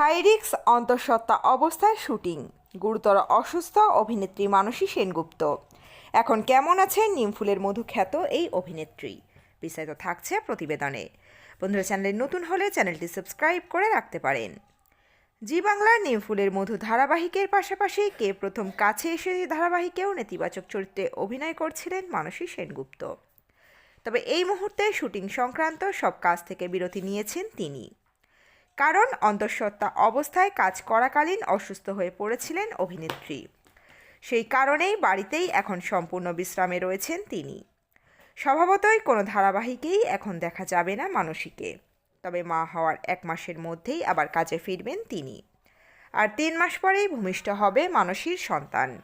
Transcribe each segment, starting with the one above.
হাইরিক্স অন্তঃসত্ত্বা অবস্থায় শুটিং। গুরুতর অসুস্থ অভিনেত্রী মানসী সেনগুপ্ত। এখন কেমন আছেন নিমফুলের মধু খ্যাত এই অভিনেত্রী? বিস্তারিত থাকছে প্রতিবেদনে। বন্ধুরা, চ্যানেলে নতুন হলে চ্যানেলটি সাবস্ক্রাইব করে রাখতে পারেন। জি বাংলার নিমফুলের মধু ধারাবাহিকের পাশাপাশি কে প্রথম কাছে এসে ধারাবাহিকেও নেতিবাচক চরিত্রে অভিনয় করছিলেন মানসী সেনগুপ্ত। তবে এই মুহূর্তে শুটিং সংক্রান্ত সব কাজ থেকে বিরতি নিয়েছেন তিনি। কারণ অন্তঃসত্ত্বা অবস্থায় কাজ করাকালীন অসুস্থ হয়ে পড়েছিলেন অভিনেত্রী। সেই কারণেই বাড়িতেই এখন সম্পূর্ণ বিশ্রামে রয়েছেন তিনি। স্বভাবতই কোনো ধারাবাহিকেই এখন দেখা যাবে না মানসীকে। তবে মা হওয়ার এক মাসের মধ্যেই আবার কাজে ফিরবেন তিনি। আর তিন মাস পরেই ভূমিষ্ঠ হবে মানসীর সন্তান।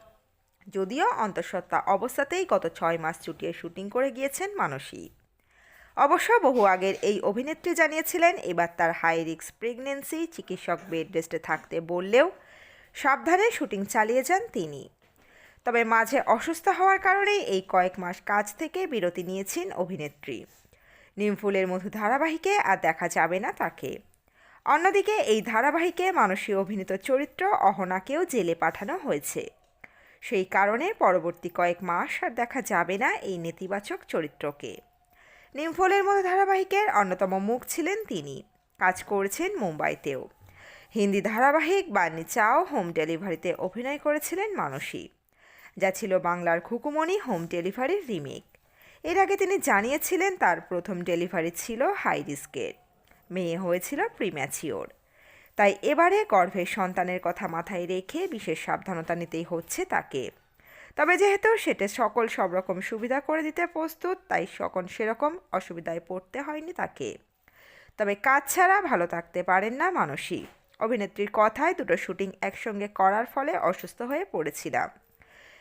যদিও অন্তঃসত্ত্বা অবস্থাতেই গত ছয় মাস ছুটিয়ে শুটিং করে গিয়েছেন মানসী। অবশ্য বহু আগের এই অভিনেত্রী জানিয়েছিলেন, এবার তার হাই রিক্স প্রেগনেন্সি চিকিৎসক বেড রেস্টে থাকতে বললেও সাবধানে শুটিং চালিয়ে যান তিনি। তবে মাঝে অসুস্থ হওয়ার কারণে এই কয়েক মাস কাজ থেকে বিরতি নিয়েছেন অভিনেত্রী। নিমফুলের মধু ধারাবাহিকে আর দেখা যাবে না তাকে। অন্যদিকে এই ধারাবাহিকে মানসী অভিনীত চরিত্র অহনাকেও জেলে পাঠানো হয়েছে। সেই কারণে পরবর্তী কয়েক মাস আর দেখা যাবে না এই নেতিবাচক চরিত্রকে। নিমফলের মতো ধারাবাহিকের অন্যতম মুখ ছিলেন তিনি। কাজ করেছেন মুম্বাইতেও। হিন্দি ধারাবাহিক বান্নি চাও হোম ডেলিভারিতে অভিনয় করেছিলেন মানসী, যা ছিল বাংলার খুকুমণি হোম ডেলিভারির রিমেক। এর আগে তিনি জানিয়েছিলেন তার প্রথম ডেলিভারি ছিল হাই রিস্কের মেয়ে হয়েছিল প্রিম্যাচিওর। তাই এবারে গর্ভের সন্তানের কথা মাথায় রেখে বিশেষ সাবধানতা নিতেই হচ্ছে তাকে। তবে যেহেতু সেটা সকল সব রকম সুবিধা করে দিতে প্রস্তুত, তাই সকল সেরকম অসুবিধায় পড়তে হয়নি তাকে। তবে কাজ ছাড়া ভালো থাকতে পারেন না মানসী। অভিনেত্রীর কথায় দুটো শুটিং একসঙ্গে করার ফলে অসুস্থ হয়ে পড়েছিলাম।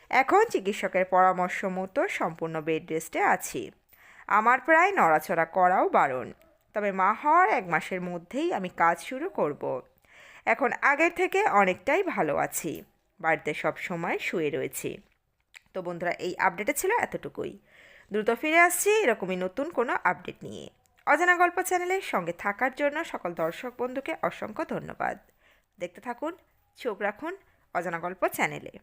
এখন চিকিৎসকের পরামর্শ মতো সম্পূর্ণ বেড রেস্টে আছি। আমার প্রায় নড়াচড়া করাও বারণ। তবে মা হওয়ার এক মাসের মধ্যেই আমি কাজ শুরু করব। এখন আগের থেকে অনেকটাই ভালো আছি। বাড়িতে সব সময় শুয়ে রয়েছি। তো বন্ধুরা, এই আপডেটে ছিল এতটুকুই। দ্রুত ফিরে আসছি এরকমই নতুন কোনো আপডেট নিয়ে। অজানা গল্প চ্যানেলের সঙ্গে থাকার জন্য সকল দর্শক বন্ধুকে অসংখ্য ধন্যবাদ। দেখতে থাকুন, চোখ রাখুন অজানা গল্প চ্যানেলে